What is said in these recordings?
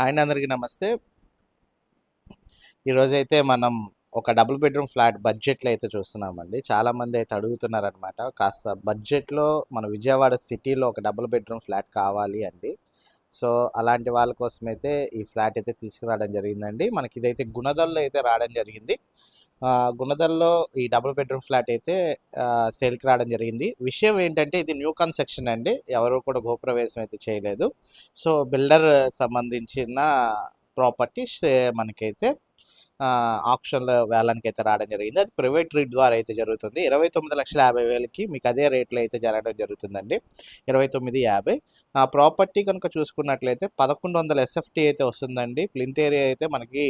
ఆయన అందరికీ నమస్తే. ఈరోజైతే మనం ఒక డబుల్ బెడ్రూమ్ ఫ్లాట్ బడ్జెట్లో అయితే చూస్తున్నామండి. చాలామంది అయితే అడుగుతున్నారనమాట కాస్త బడ్జెట్లో మన విజయవాడ సిటీలో ఒక డబుల్ బెడ్రూమ్ ఫ్లాట్ కావాలి అండి. సో అలాంటి వాళ్ళ కోసం అయితే ఈ ఫ్లాట్ అయితే తీసుకురావడం జరిగిందండి. మనకి ఇదైతే గుణదల్లో అయితే రావడం జరిగింది. గుణదల్లో ఈ డబుల్ బెడ్రూమ్ ఫ్లాట్ అయితే సేల్కి రావడం జరిగింది. విషయం ఏంటంటే ఇది న్యూ కన్స్ట్రక్షన్ అండి. ఎవరు కూడా గోప్రవేశం అయితే చేయలేదు. సో బిల్డర్ సంబంధించిన ప్రాపర్టీస్ మనకైతే ఆప్షన్లో వేలానికి అయితే రావడం జరిగింది. అది ప్రైవేట్ రీట్ ద్వారా అయితే జరుగుతుంది. ఇరవై తొమ్మిది లక్షల యాభై వేలకి మీకు అదే రేట్లో అయితే జరగడం జరుగుతుందండి. ఇరవై తొమ్మిది యాభై. ఆ ప్రాపర్టీ కనుక చూసుకున్నట్లయితే పదకొండు వందల ఎస్ఎఫ్టీ అయితే వస్తుందండి. ప్లింత్ ఏరియా అయితే మనకి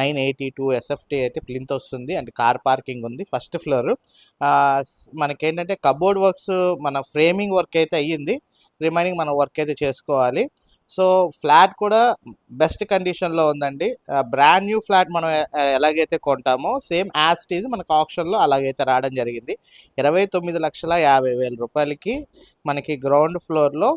నైన్ ఎయిటీ టూ ఎస్ఎఫ్టీ అయితే ప్లింత్ వస్తుంది. అండ్ కార్ పార్కింగ్ ఉంది ఫస్ట్ ఫ్లోర్. మనకేంటంటే కబోర్డ్ వర్క్స్ మన ఫ్రేమింగ్ వర్క్ అయితే అయ్యింది. రిమైనింగ్ మన వర్క్ అయితే చేసుకోవాలి. సో ఫ్లాట్ కూడా బెస్ట్ కండిషన్లో ఉందండి. బ్రాండ్ న్యూ ఫ్లాట్ మనం ఎలాగైతే కొంటామో సేమ్ యాజ్ టీజ్ మనకు ఆప్షన్లో అలాగైతే రావడం జరిగింది. ఇరవై తొమ్మిది లక్షల యాభై వేల రూపాయలకి మనకి గ్రౌండ్ ఫ్లోర్లో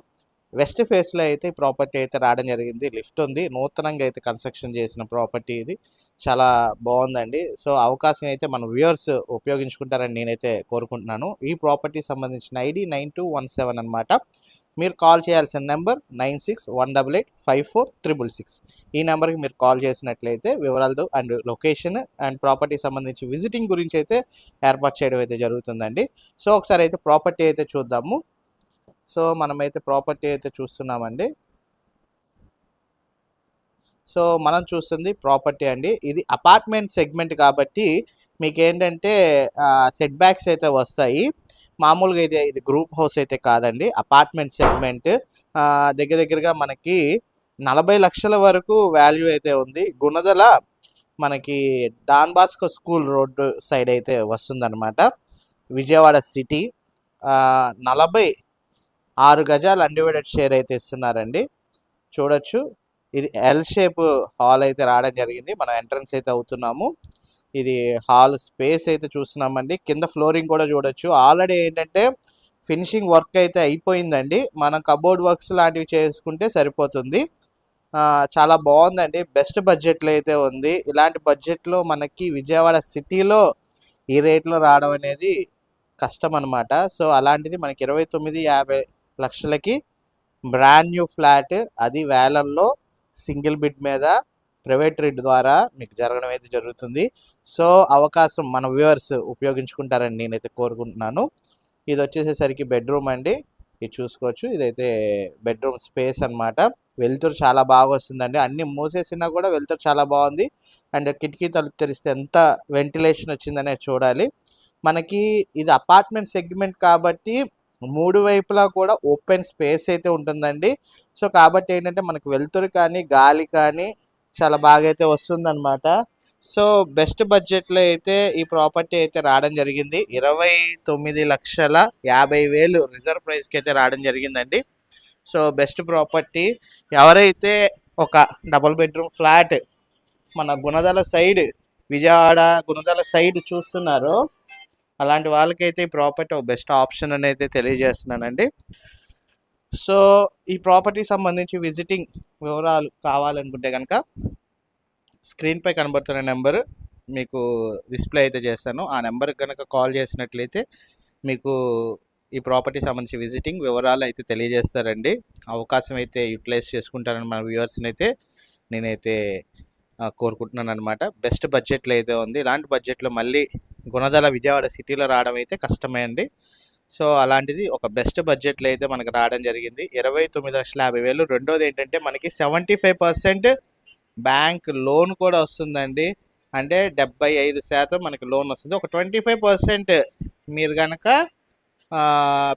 వెస్ట్ ఫేస్లో అయితే ఈ ప్రాపర్టీ అయితే రావడం జరిగింది. లిఫ్ట్ ఉంది. నూతనంగా అయితే కన్స్ట్రక్షన్ చేసిన ప్రాపర్టీ ఇది. చాలా బాగుందండి. సో అవకాశం అయితే మన వ్యూవర్స్ ఉపయోగించుకుంటారని నేనైతే కోరుకుంటున్నాను. ఈ ప్రాపర్టీ సంబంధించిన ID nine two one seven అనమాట మీరు కాల్ చేయాల్సిన number nine six one double eight five four triple six. ఈ నెంబర్కి మీరు కాల్ చేసినట్లయితే వివరాలు అండ్ లొకేషన్ అండ్ ప్రాపర్టీ సంబంధించి విజిటింగ్ గురించి అయితే ఏర్పాటు చేయడం అయితే జరుగుతుందండి. సో ఒకసారి అయితే ప్రాపర్టీ అయితే చూద్దాము. సో మనమైతే ప్రాపర్టీ అయితే చూస్తున్నామండి. సో మనం చూస్తుంది ప్రాపర్టీ అండి. ఇది అపార్ట్మెంట్ సెగ్మెంట్ కాబట్టి మీకు ఏంటంటే సెట్ బ్యాక్స్ అయితే వస్తాయి. మామూలుగా ఇది ఇది గ్రూప్ హౌస్ అయితే కాదండి. Apartment segment. దగ్గర దగ్గరగా మనకి నలభై లక్షల వరకు వాల్యూ అయితే ఉంది. గుణదల మనకి Don Bosco school road side అయితే వస్తుందన్నమాట. విజయవాడ సిటీ. నలభై ఆరు గజాలు అన్డివైడెడ్ షేర్ అయితే ఇస్తున్నారండి. చూడొచ్చు. ఇది ఎల్ షేప్ హాల్ అయితే రావడం జరిగింది. మనం ఎంట్రన్స్ అయితే అవుతున్నాము. ఇది హాల్ స్పేస్ అయితే చూస్తున్నామండి. కింద ఫ్లోరింగ్ కూడా చూడొచ్చు. ఆల్రెడీ ఏంటంటే ఫినిషింగ్ వర్క్ అయితే అయిపోయిందండి. మనం కబోర్డ్ వర్క్స్ లాంటివి చేసుకుంటే సరిపోతుంది. చాలా బాగుందండి. బెస్ట్ బడ్జెట్లో అయితే ఉంది. ఇలాంటి బడ్జెట్లో మనకి విజయవాడ సిటీలో ఈ రేట్లో రావడం అనేది కష్టం అనమాట సో అలాంటిది మనకి ఇరవై తొమ్మిది యాభై లక్షలకి బ్రాండ్ న్యూ ఫ్లాట్ అది వేలంలో సింగిల్ బిడ్ మీద ప్రైవేట్ రేట్ ద్వారా మీకు జరగడం అయితే జరుగుతుంది. సో అవకాశం మన వ్యూవర్స్ ఉపయోగించుకుంటారని నేనైతే కోరుకుంటున్నాను. ఇది వచ్చేసేసరికి బెడ్రూమ్ అండి. ఇది చూసుకోవచ్చు. ఇదైతే బెడ్రూమ్ స్పేస్ అన్నమాట. వెలుతురు చాలా బాగా వస్తుందండి. అన్ని మూసేసినా కూడా వెలుతురు చాలా బాగుంది. అండ్ కిటికీ తలుపు తెరిస్తే ఎంత వెంటిలేషన్ వచ్చిందనే చూడాలి. మనకి ఇది అపార్ట్మెంట్ సెగ్మెంట్ కాబట్టి మూడు వైపులా కూడా ఓపెన్ స్పేస్ అయితే ఉంటుందండి. సో కాబట్టి ఏంటంటే మనకి వెలుతురు కానీ గాలి కానీ చాలా బాగా అయితే వస్తుందన్నమాట. సో బెస్ట్ బడ్జెట్లో అయితే ఈ ప్రాపర్టీ అయితే రావడం జరిగింది. ఇరవై తొమ్మిది లక్షల యాభై వేలు రిజర్వ్ ప్రైస్కి అయితే రావడం జరిగిందండి. So best property. ఎవరైతే ఒక డబుల్ బెడ్రూమ్ ఫ్లాట్ మన గుణదల సైడ్ విజయవాడ గుణదల సైడ్ చూస్తున్నారో అలాంటి వాళ్ళకైతే ఈ ప్రాపర్టీ ఒక బెస్ట్ ఆప్షన్ అని అయితే తెలియజేస్తున్నానండి. సో ఈ ప్రాపర్టీ సంబంధించి విజిటింగ్ వివరాలు కావాలనుకుంటే కనుక స్క్రీన్పై కనబడుతున్న నెంబర్ మీకు డిస్ప్లే అయితే చేస్తాను. ఆ నెంబర్కి కనుక కాల్ చేసినట్లయితే మీకు ఈ ప్రాపర్టీ సంబంధించి విజిటింగ్ వివరాలు అయితే తెలియజేస్తారండి. అవకాశం అయితే యూటిలైజ్ చేసుకుంటారని మన వ్యూవర్స్ని అయితే నేనైతే కోరుకుంటున్నాను అనమాట బెస్ట్ బడ్జెట్లో అయితే ఉంది. ఇలాంటి బడ్జెట్లో మళ్ళీ గుణదల విజయవాడ సిటీలో రావడం అయితే కష్టమే అండి. సో అలాంటిది ఒక బెస్ట్ బడ్జెట్లో అయితే మనకు రావడం జరిగింది. ఇరవై తొమ్మిది లక్షల యాభై వేలు. రెండోది ఏంటంటే మనకి seventy five percent bank loan కూడా వస్తుందండి. అంటే డెబ్బై ఐదు శాతం మనకి లోన్ వస్తుంది. ఒక ట్వంటీ ఫైవ్ పర్సెంట్ మీరు కనుక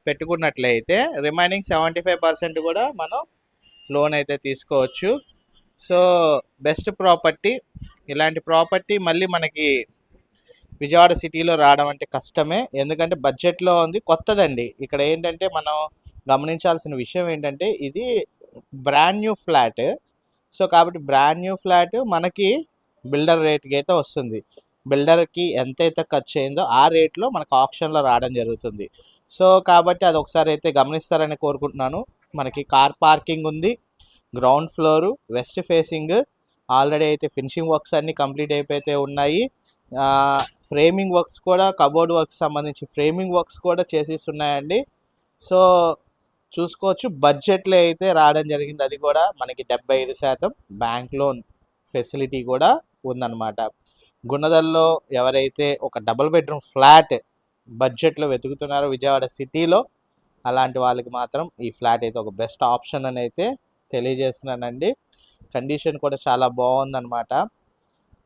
పెట్టుకున్నట్లయితే రిమైనింగ్ సెవెంటీ ఫైవ్ పర్సెంట్ కూడా మనం లోన్ అయితే తీసుకోవచ్చు. So best property. ఇలాంటి ప్రాపర్టీ మళ్ళీ మనకి విజయవాడ సిటీలో రావడం అంటే కష్టమే. ఎందుకంటే బడ్జెట్లో ఉంది కొత్తదండి. ఇక్కడ ఏంటంటే మనం గమనించాల్సిన విషయం ఏంటంటే ఇది బ్రాండ్ న్యూ ఫ్లాట్ సో కాబట్టి బ్రాండ్ న్యూ ఫ్లాట్ మనకి బిల్డర్ రేట్కి అయితే వస్తుంది. బిల్డర్కి ఎంతైతే ఖర్చు అయిందో ఆ రేట్లో మనకు ఆప్షన్లో రావడం జరుగుతుంది. సో కాబట్టి అది ఒకసారి అయితే గమనిస్తారని కోరుకుంటున్నాను. మనకి కార్ పార్కింగ్ ఉంది ground floor west facing already అయితే ఫినిషింగ్ వర్క్స్ అన్నీ కంప్లీట్ అయిపోతే ఉన్నాయి. ఫ్రేమింగ్ వర్క్స్ కూడా కబోర్డ్ వర్క్స్ సంబంధించి ఫ్రేమింగ్ వర్క్స్ కూడా చేసేసి ఉన్నాయండి సో చూసుకోవచ్చు. బడ్జెట్లో అయితే రావడం జరిగింది. అది కూడా మనకి డెబ్బై ఐదు శాతం బ్యాంక్ లోన్ ఫెసిలిటీ కూడా ఉందన్నమాట. గుణదల్లో ఎవరైతే ఒక డబుల్ బెడ్రూమ్ ఫ్లాట్ బడ్జెట్లో వెతుకుతున్నారో విజయవాడ సిటీలో అలాంటి వాళ్ళకి మాత్రం ఈ ఫ్లాట్ అయితే ఒక బెస్ట్ ఆప్షన్ అని అయితే తెలియజేస్తున్నానండి. కండిషన్ కూడా చాలా బాగుందన్నమాట.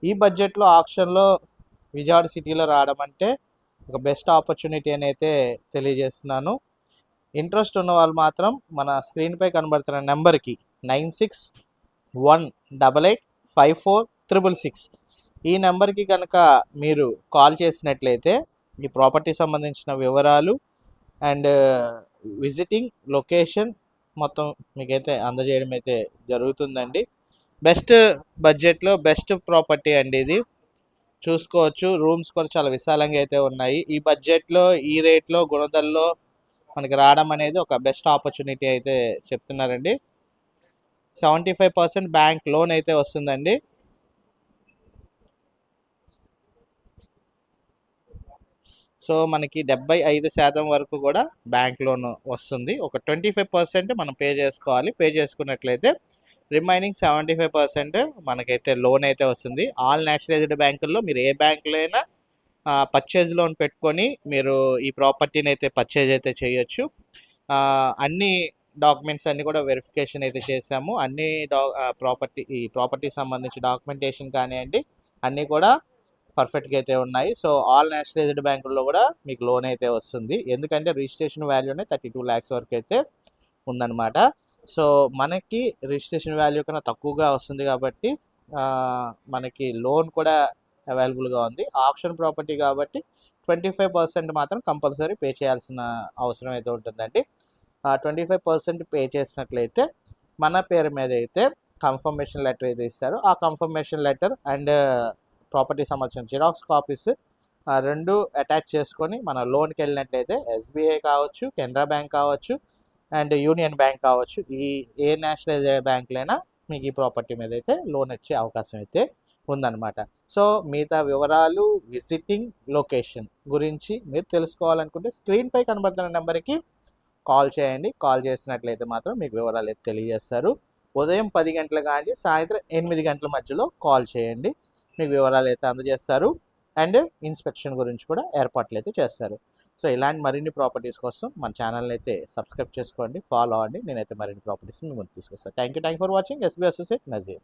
ఈ బడ్జెట్లో ఆప్షన్లో విజయవాడ సిటీలో రావడం అంటే ఒక బెస్ట్ ఆపర్చునిటీ అని అయితే తెలియజేస్తున్నాను. ఇంట్రెస్ట్ ఉన్న వాళ్ళు మాత్రం మన స్క్రీన్పై కనబడుతున్న నెంబర్కి nine six one double eight five four triple six ఈ నెంబర్కి కనుక మీరు కాల్ చేసినట్లయితే ఈ ప్రాపర్టీ సంబంధించిన వివరాలు అండ్ విజిటింగ్ లొకేషన్ మొత్తం మీకైతే అందజేయడం అయితే జరుగుతుందండి బెస్ట్ బడ్జెట్లో బెస్ట్ ప్రాపర్టీ అండి ఇది. చూసుకోవచ్చు. రూమ్స్ కూడా చాలా విశాలంగా అయితే ఉన్నాయి. ఈ బడ్జెట్లో ఈ రేట్లో గుణదల్లో మనకి రావడం అనేది ఒక బెస్ట్ ఆపర్చునిటీ అయితే చెప్తున్నారండి. Seventy five percent bank loan అయితే వస్తుందండి. సో మనకి డెబ్బై ఐదు శాతం వరకు కూడా బ్యాంక్ లోన్ వస్తుంది. ఒక ట్వంటీ ఫైవ్ పర్సెంట్ మనం పే చేసుకోవాలి. పే చేసుకున్నట్లయితే రిమైనింగ్ సెవెంటీ ఫైవ్ పర్సెంట్ మనకైతే లోన్ అయితే వస్తుంది. ఆల్ నేషనలైజ్డ్ బ్యాంకుల్లో మీరు ఏ బ్యాంకులో అయినా పర్చేజ్ లోన్ పెట్టుకొని మీరు ఈ ప్రాపర్టీని అయితే పర్చేజ్ అయితే చేయొచ్చు. అన్ని డాక్యుమెంట్స్ అన్నీ కూడా వెరిఫికేషన్ అయితే చేసాము. అన్ని డా ప్రాపర్టీ ఈ ప్రాపర్టీ సంబంధించి డాక్యుమెంటేషన్ కానివ్వండి అన్నీ కూడా పర్ఫెక్ట్గా అయితే ఉన్నాయి. సో ఆల్ నేషనలైజ్డ్ బ్యాంకుల్లో కూడా మీకు లోన్ అయితే వస్తుంది. ఎందుకంటే రిజిస్ట్రేషన్ వాల్యూనే థర్టీ టూ ల్యాక్స్ వరకు అయితే ఉందన్నమాట. సో మనకి రిజిస్ట్రేషన్ వాల్యూ కన్నా తక్కువగా వస్తుంది కాబట్టి మనకి లోన్ కూడా అవైలబుల్గా ఉంది. ఆప్షన్ ప్రాపర్టీ కాబట్టి ట్వంటీ ఫైవ్ పర్సెంట్ మాత్రం కంపల్సరీ పే చేయాల్సిన అవసరం అయితే ఉంటుందండి. ట్వంటీ ఫైవ్ పర్సెంట్ పే చేసినట్లయితే మన పేరు మీద అయితే కన్ఫర్మేషన్ లెటర్ అయితే ఇస్తారు. ఆ కన్ఫర్మేషన్ లెటర్ అండ్ ప్రాపర్టీ సంబంధించిన జిరాక్స్ కాపీస్ రెండు అటాచ్ చేసుకొని మన లోన్కి వెళ్ళినట్లయితే ఎస్బీఐ కావచ్చు కెనరా బ్యాంక్ కావచ్చు అండ్ యూనియన్ బ్యాంక్ కావచ్చు ఈ ఏ నేషనలైజ్ బ్యాంకులైనా మీకు ఈ ప్రాపర్టీ మీద అయితే లోన్ వచ్చే అవకాశం అయితే ఉందన్నమాట. సో మిగతా వివరాలు విజిటింగ్ లొకేషన్ గురించి మీరు తెలుసుకోవాలనుకుంటే స్క్రీన్పై కనబడుతున్న నెంబర్కి కాల్ చేయండి. కాల్ చేసినట్లయితే మాత్రం మీకు వివరాలు అయితే తెలియజేస్తారు. ఉదయం పది గంటల కానీ సాయంత్రం ఎనిమిది గంటల మధ్యలో కాల్ చేయండి. మీకు వివరాలు అయితే అందజేస్తారు. అండ్ ఇన్స్పెక్షన్ గురించి కూడా ఏర్పాట్లు అయితే చేస్తారు. సో ఇలాంటి మరిన్ని ప్రాపర్టీస్ కోసం మన ఛానల్ని అయితే సబ్స్క్రైబ్ చేసుకోండి ఫాలో అవ్వండి. నేనైతే మరిన్ని ప్రాపర్టీస్ మీ ముందు తీసుకొస్తాను thank you thank for watching. SB associate Nazeer.